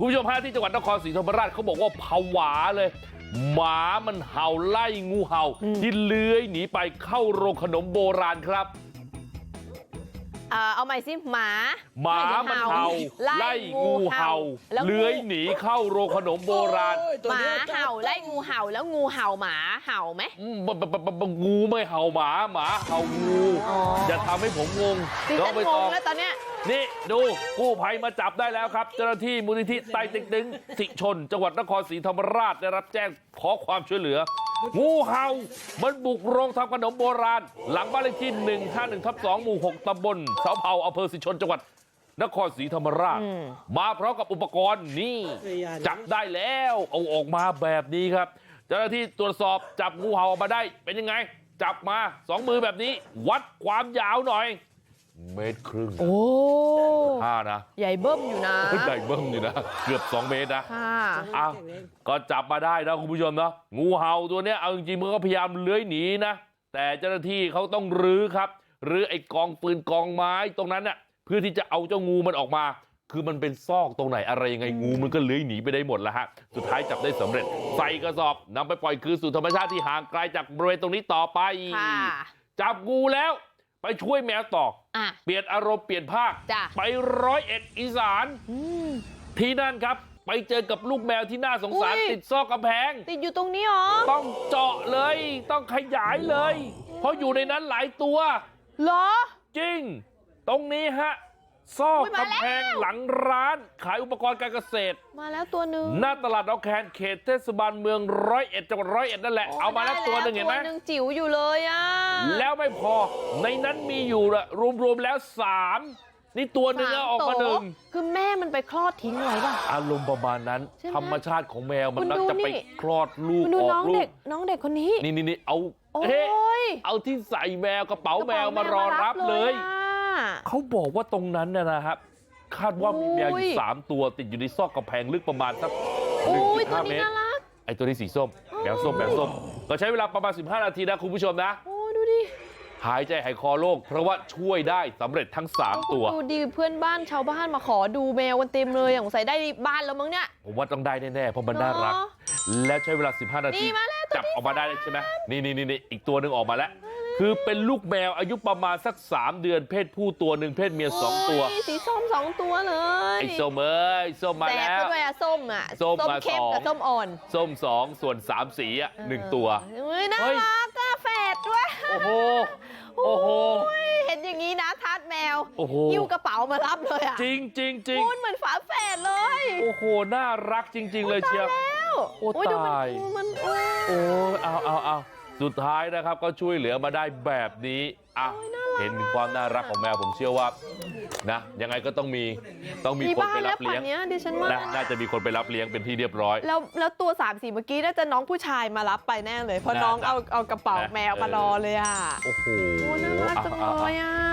คุณผู้ชมฮะที่จังหวัดนครศรีธรรมราชเขาบอกว่าผวาเลยหมามันเห่าไล่งูเห่าที่เลื้อยหนีไปเข้าโรงขนมโบราณครับ เอ่อเอาใหม่สิหมาหมามันเห่าไล่งูเห่าแล้วงูเลื้อยหนีเข้าโรงขนมโบราณโอ้ยตัวหมานี้ยเห่าไล่งูเห่าแล้วงูเห่าหมาเห่าไหมอืมบบบบบงูไม่เห่าหมาหมาเห่างูอ๋ออย่าทำให้ผมงงดิน้อฉังนไปงต่งอแล้วตอนเนี้ยนี่ดูกู้ภัยมาจับได้แล้วครับ เจ้าหน้าที่มูลนิธิไต้ติ๊กตึงสิชน จังหวัดนครศรีธรรมราชได้รับแจ้งขอความช่วยเหลือ งูเห่ามันบุกโรงทำขนมโบราณหลังบ้านเลขที่151ทับ2หมู่6ตำบลเสาเผาอำเภอสิชนจังหวัดนครศรีธรรมราชอืมมาพร้อมกับอุปกรณ์นี่จับได้แล้วเอาออกมาแบบนี้ครับเจ้าหน้าที่ตรวจสอบจับงูเห่าออกมาได้เป็นยังไงจับมาสองมือแบบนี้วัดความยาวหน่อย เมตรครึ่งโอ้ห้านะใหญ่เบิ้มอยู่นะใหญ่เบิ้มอยู่นะเกือบ2เมตรนะค่ะอ้าวก็จับมาได้นะคุณผู้ชมนะงูเห่าตัวเนี้ยเอาจริงๆมันก็พยายามเลื้อยหนีนะแต่เจ้าหน้าที่เขาต้องรื้อครับรื้อไอ้กองฟืนกองไม้ตรงนั้นน่ะเพื่อที่จะเอาเจ้างูมันออกมา คือมันเป็นซอกตรงไหนอะไรยังไงงูมันก็เลื้อยหนีไปได้หมดแล้วฮะสุดท้ายจับได้สำเร็จใส่กระสอบนำไปปล่อยคืนสู่ธรรมชาติที่ห่างไกลจากบริเวณตรงนี้ต่อไปค่ะจับงูแล้ว ไปช่วยแมวต่ออะเปลี่ยนอารมณ์เปลี่ยนภาคจ้ะไปร้อยเอ็ดอีสานอืมที่นั่นครับไปเจอกับลูกแมวที่น่าสงสารอุ๊ยติดซอกกำแพง ติดอยู่ตรงนี้เหรอ ต้องเจาะเลย ต้องขยายเลย เพราะอยู่ในนั้นหลายตัวเหรอ จริง ตรงนี้ฮะ ซอกอุ๊ยมาแล้วกำแพงหลังร้านขายอุปกรณ์การเกษตรมาแล้วตัวหนึ่งหน้าตลาดเอาแคนเขตเทศบาลเมืองร้อยเอ็ดจังหวัดร้อยเอ็ดนั่นแหละเอามาแล้วตัวหนึ่งเห็นไหมตัวหนึ่งจิ๋วอยู่เลยอะแล้วไม่พอในนั้นมีอยู่ละรวมๆแล้วสามนี่ตัวหนึ่งเอาออกมาหนึ่งโตคือแม่มันไปคลอดทิ้งไว้ป่ะอารมณ์ประมาณนั้นใช่ไหมธรรมชาติของแมวมันคุณมักดูจะไปนี่คลอดลูกคุณดูออน้กองลูเด็กกน้องเด็กคนนี้ นี่นี่นี่เอาโอ้เฮ้ยเอาที่ใส่แมวกระเป๋าแมวมารอรับเลยอะ เขาบอกว่าตรงนั้นเนี่ยนะครับคาดว่ามีแมวอโอ้ยู่ยสามตัวติดอยู่ในซอกกำแพงลึกประมาณสักโอ้ยตัว1.5เมนี้ตรน่ารักไอตัวนี้สีส้มแมวส้มแมวส้มก็ใช้เวลาประมาณ15นาทีนะคุณผู้ชมนะโอ้ดูดิหายใจหายคอโล่งเพราะว่าช่วยได้สำเร็จทั้ง3ตัวดูดิเพื่อนบ้านชาวบ้านมาขอดูแมวกันเต็มเลยสงสัยได้บ้านแล้วมั้งเนี่ยผมว่าต้องได้แน่ๆเพราะมันน่ารักเนอะและใช้เวลา 15 นาทีนี่มาแล้วจับออกมาได้ใช่ไหมนี่นี่นี่อีกตัวหนึ่งออกมาแล้ว คือเป็นลูกแมวอายุประมาณสัก3เดือนเพศผู้ตัวหนึ่งเพศเมียสองตัวโยสีส้มสองตัวเลยไอ้ส้มเอ้ยส้มมาแสบแล้ก็วด้วยอะส้มอะส้มมาเข้มสองกับส้มอ่อนส้มสองส่วนสามสีอะหนึ่งตัวเฮ้ยน่าเฮ้ยรักอะแฝดด้วยโอ้โหโอ้โหเห็นอย่างนี้นะทัดแมวโอ้โหยิ้วกระเป๋ามารับเลยอะจริงจริงจริงพูดเหมือนฝาแฝดเลยโอ้โหน่ารักจริง ๆ เลยเชียวแล้วโอ้ยดูมันตายมันโอ้ยโอ้ยเอาเอาเอา สุดท้ายนะครับก็ช่วยเหลือมาได้แบบนี้อะเห็นความน่ารักของแมวผมเชื่อว่านะยังไงก็ต้องมีต้องมีมีคนบ้าไปนรัแล้วบเลี้ป่ายงนเนี้ยดิฉันว่านะน่าจะมีคนไปรับเลี้ยงเป็นที่เรียบร้อยแล้วแล้วตัวสามสีเมื่อกี้น่าจะน้องผู้ชายมารับไปแน่เลยเพราะน่าน้องจะเอาเอากระเป๋านะแมวมารอเลยอะโอ้โหโอ้น่ารักจังเลยอะ